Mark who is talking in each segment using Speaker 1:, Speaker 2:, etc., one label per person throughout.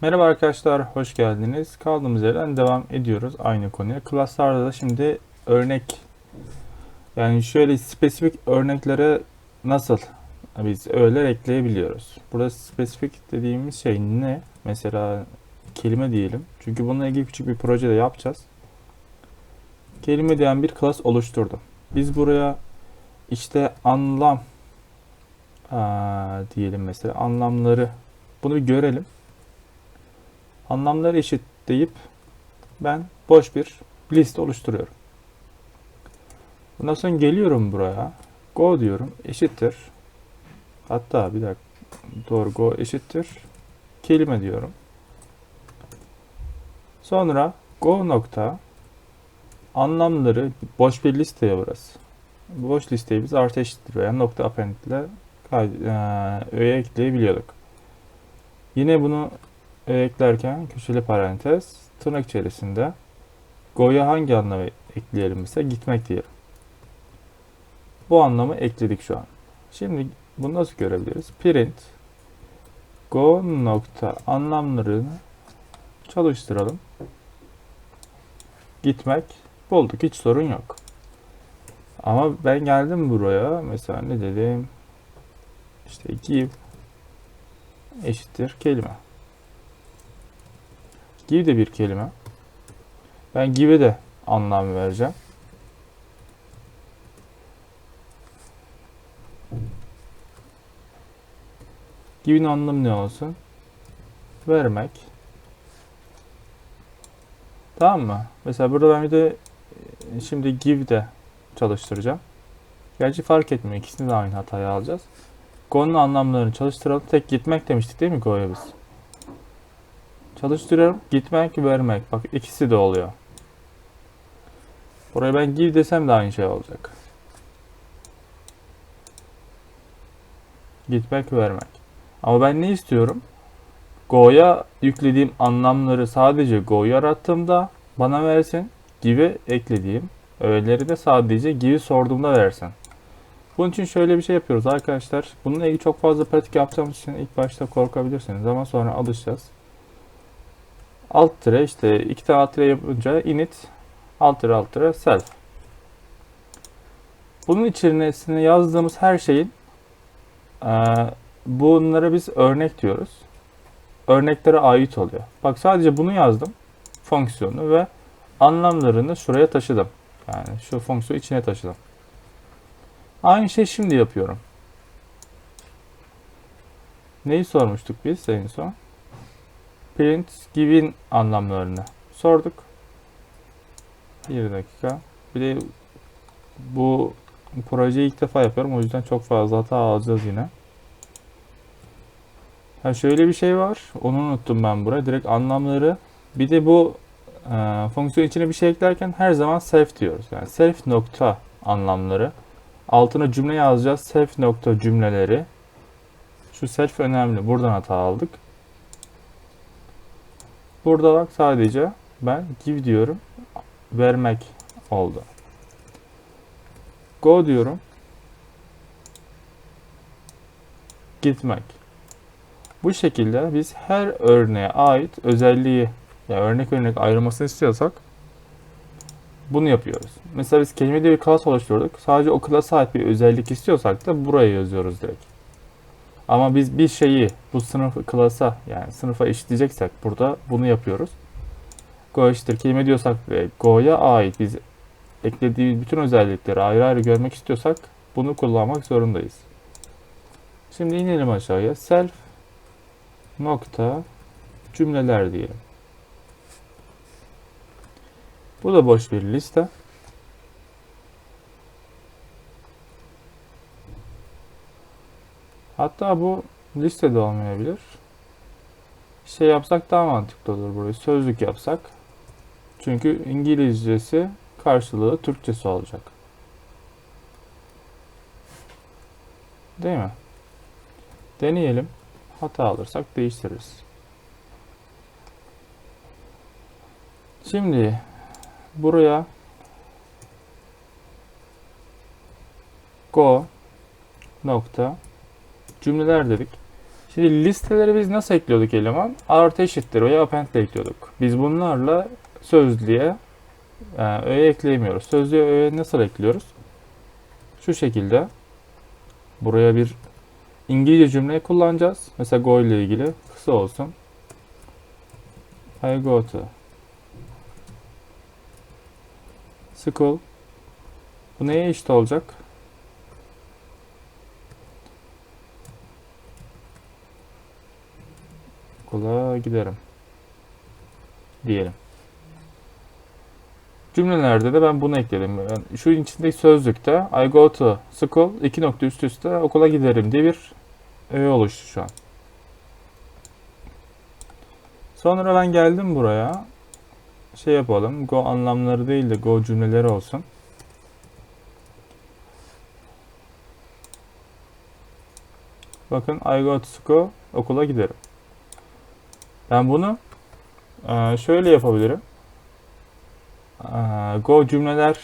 Speaker 1: Merhaba arkadaşlar, hoş geldiniz. Kaldığımız yerden devam ediyoruz aynı konuya. Class'larda da şimdi örnek, yani şöyle spesifik örneklere nasıl biz öğeler ekleyebiliyoruz. Burada spesifik dediğimiz şey ne? Mesela kelime diyelim. Çünkü bununla ilgili küçük bir proje de yapacağız. Kelime diyen bir class oluşturdum. Biz buraya işte anlam aa, diyelim mesela anlamları bunu bir görelim. Anlamları eşit deyip ben boş bir liste oluşturuyorum. Bundan sonra geliyorum buraya. Go diyorum. Eşittir. Hatta bir dakika. Doğru go eşittir. Kelime diyorum. Sonra go nokta anlamları boş bir listeye burası. Bu boş listeyi biz artı eşittir veya nokta append ile öğe ekleyebiliyorduk. Yine bunu eklerken köşeli parantez tırnak içerisinde go'ya hangi anlamı ekleyelim mesela gitmek diyelim. Bu anlamı ekledik şu an. Şimdi bunu nasıl görebiliriz? Print go nokta anlamlarını çalıştıralım. Gitmek bulduk. Hiç sorun yok. Ama ben geldim buraya. Mesela ne dedim? İşte give eşittir kelime. Give de bir kelime. Ben give'e de anlam vereceğim. Give'nin anlamı ne olsun? Vermek. Tamam mı? Mesela burada ben bir de e, şimdi give de çalıştıracağım. Gerçi fark etmiyor. İkisini de aynı hatayı alacağız. Go'nun anlamlarını çalıştıralım. Tek gitmek demiştik değil mi Go'ya biz? Çalıştırıyorum. Gitmek, vermek. Bak ikisi de oluyor. Buraya ben give desem de aynı şey olacak. Gitmek, vermek. Ama ben ne istiyorum? Go'ya yüklediğim anlamları sadece Go yarattığımda bana versin. Give'e eklediğim öğeleri de sadece Give'i sorduğumda versin. Bunun için şöyle bir şey yapıyoruz arkadaşlar. Bununla ilgili çok fazla pratik yaptığımız için ilk başta korkabilirsiniz ama sonra alışacağız. Alt tire işte iki tane alt tire yapınca init alt tire alt tire self. Bunun içerisine yazdığımız her şeyin eee, bunlara biz örnek diyoruz. Örneklere ait oluyor. Bak sadece bunu yazdım. Fonksiyonu ve anlamlarını şuraya taşıdım. Yani şu fonksiyonu içine taşıdım. Aynı şey şimdi yapıyorum. Neyi sormuştuk biz en son? Print given anlamlarını sorduk. Bir dakika. Bir de bu projeyi ilk defa yapıyorum. O yüzden çok fazla hata alacağız yine. Ha şöyle bir şey var. Onu unuttum ben buraya. Direkt anlamları. Bir de bu e, fonksiyon içine bir şey eklerken her zaman self diyoruz. Yani self nokta anlamları. Altına cümle yazacağız. Self nokta cümleleri. Şu self önemli. Buradan hata aldık. Burada bak sadece ben give diyorum. Vermek oldu. Go diyorum. Gitmek. Bu şekilde biz her örneğe ait özelliği ya örnek örnek ayrılmasını istiyorsak bunu yapıyoruz. Mesela biz kelime diye bir class oluşturduk. Sadece o class'a ait bir özellik istiyorsak da buraya yazıyoruz direkt. Ama biz bir şeyi bu sınıf class'a yani sınıfa eşitleyeceksek burada bunu yapıyoruz. Go eşittir kelime diyorsak ve Go'ya ait biz eklediğimiz bütün özellikleri ayrı ayrı görmek istiyorsak bunu kullanmak zorundayız. Şimdi inelim aşağıya. Self nokta cümleler diyelim. Bu da boş bir liste. Hatta bu listede olmayabilir. Şey yapsak daha mantıklı olur burayı. Sözlük yapsak. Çünkü İngilizcesi karşılığı Türkçesi olacak. Değil mi? Deneyelim. Hata alırsak değiştiririz. Şimdi buraya go nokta cümleler dedik. Şimdi listeleri biz nasıl ekliyorduk eleman? Artı eşittir veya append ekliyorduk. Biz bunlarla sözlüğe yani öğe ekleyemiyoruz. Sözlüğe öğe nasıl ekliyoruz? Şu şekilde buraya bir İngilizce cümle kullanacağız. Mesela go ile ilgili kısa olsun. I go to school. Bu neye eşit olacak? Okula giderim. Diyelim. Cümlelerde de ben bunu ekledim. Yani şu içindeki sözlükte I go to school iki nokta üst üste okula giderim diye bir öğe oluştu şu an. Sonra ben geldim buraya. Şey yapalım. Go anlamları değil de go cümleleri olsun. Bakın I go to school okula giderim. Ben bunu e, şöyle yapabilirim. E, Go cümleler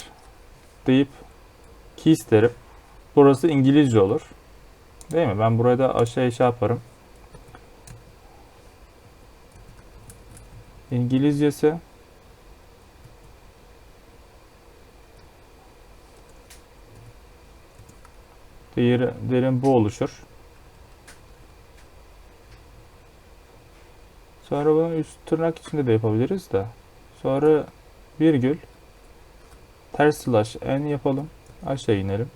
Speaker 1: deyip keys derim. Burası İngilizce olur. Değil mi? Ben buraya da aşağıya şey yaparım. İngilizcesi Diğeri, derin bu oluşur. Sonra bunu üst tırnak içinde de yapabiliriz de. Sonra virgül ters slash n yapalım. Aşağı inelim.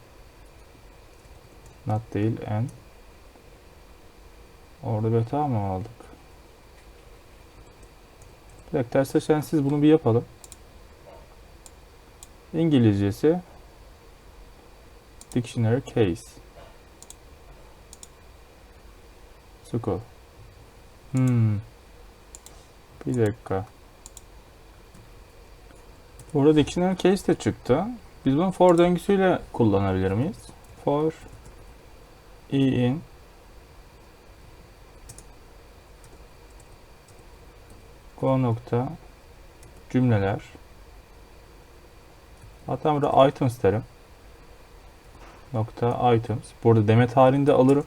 Speaker 1: Not değil n. Orada beta mı aldık? Dakika ters slash n'siz bunu bir yapalım. İngilizcesi Dictionary case. School. Hmm. Bir dakika. Burada dictionary case de çıktı. Biz bunu for döngüsüyle kullanabilir miyiz? For i in go nokta cümleler hatta burada items derim nokta items burada demet halinde alırım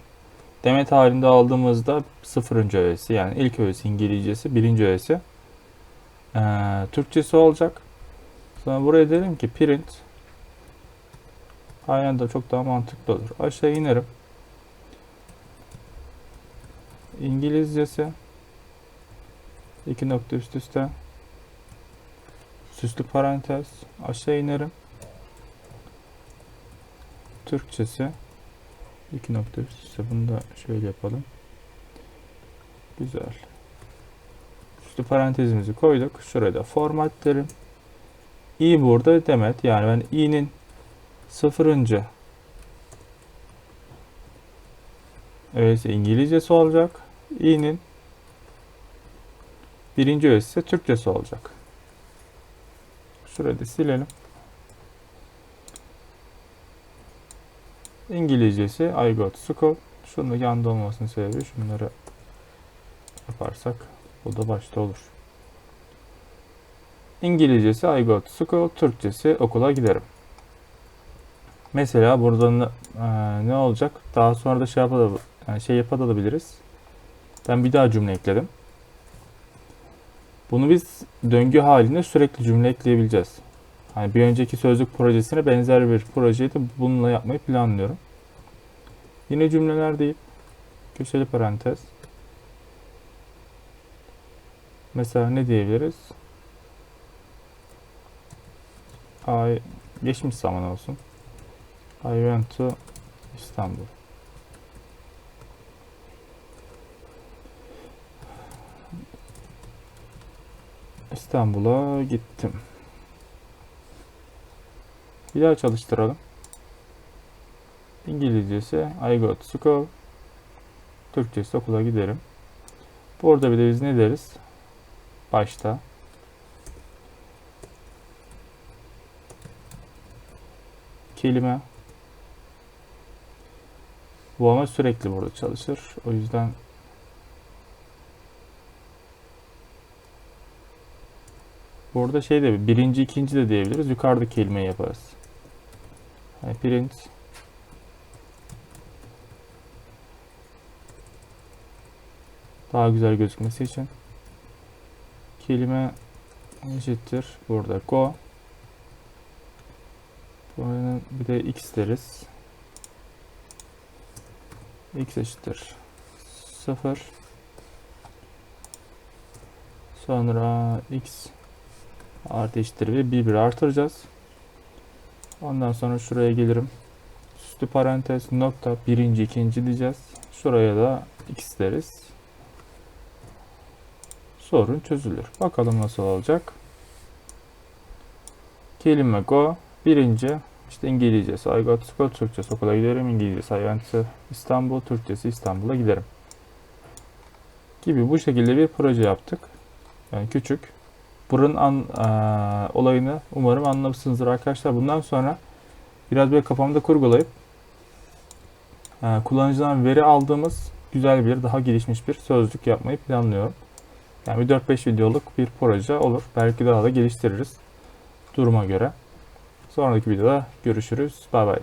Speaker 1: demet halinde aldığımızda sıfırıncı öğesi yani ilk öğesi İngilizcesi birinci öğesi ee, Türkçesi olacak. Sonra buraya derim ki print aynen da çok daha mantıklı olur. Aşağı inerim. İngilizcesi iki nokta üst üste süslü parantez aşağı inerim. Türkçesi iki nokta üst üste. Bunu da şöyle yapalım. Güzel. Süslü parantezimizi koyduk. Şuraya da format derim. İ burada demet. Yani ben i'nin sıfırıncı. Öyleyse İngilizcesi olacak. İ'nin birinci öğesi ise Türkçesi olacak. Şurayı da silelim. İngilizcesi I go to school. Şunun da yanında olmasının sebebi şunları yaparsak bu da başta olur. İngilizcesi I go to school. Türkçesi okula giderim. Mesela burada e, ne olacak? Daha sonra da şey, yapabilir, yani şey yapabiliriz. Ben bir daha cümle ekledim. Bunu biz döngü halinde sürekli cümle ekleyebileceğiz. Hani bir önceki sözlük projesine benzer bir projeyi de bununla yapmayı planlıyorum. Yine cümleler deyip köşeli parantez. Mesela ne diyebiliriz? I geçmiş zaman olsun. I went to İstanbul. İstanbul'a gittim. Bir daha çalıştıralım. İngilizcesi I go to school. Türkçesi okula giderim. Burada bir de biz ne deriz? Başta. Kelime. Bu ama sürekli burada çalışır. O yüzden Burada şey de birinci, ikinci de diyebiliriz. Yukarıda kelimeyi yaparız. Yani print Daha güzel gözükmesi için. Kelime eşittir. Burada go. Buranın bir de x deriz. x eşittir 0. Sonra x artı eşittir bir, bir bir artıracağız. Ondan sonra şuraya gelirim. Üstü parantez nokta birinci ikinci diyeceğiz. Şuraya da x deriz. Sorun çözülür. Bakalım nasıl olacak. Kelime go. Birinci işte İngilizcesi I go to school, Türkçesi okula giderim, İngilizcesi I went to İstanbul, Türkçesi İstanbul'a giderim. Gibi bu şekilde bir proje yaptık. Yani küçük. Buranın an, eee, olayını umarım anlamışsınızdır arkadaşlar. Bundan sonra biraz böyle kafamda kurgulayıp eee, kullanıcıdan veri aldığımız güzel bir, daha gelişmiş bir sözlük yapmayı planlıyorum. Yani bir 4-5 videoluk bir proje olur. Belki daha da geliştiririz duruma göre. Sonraki videoda görüşürüz. Bay bay.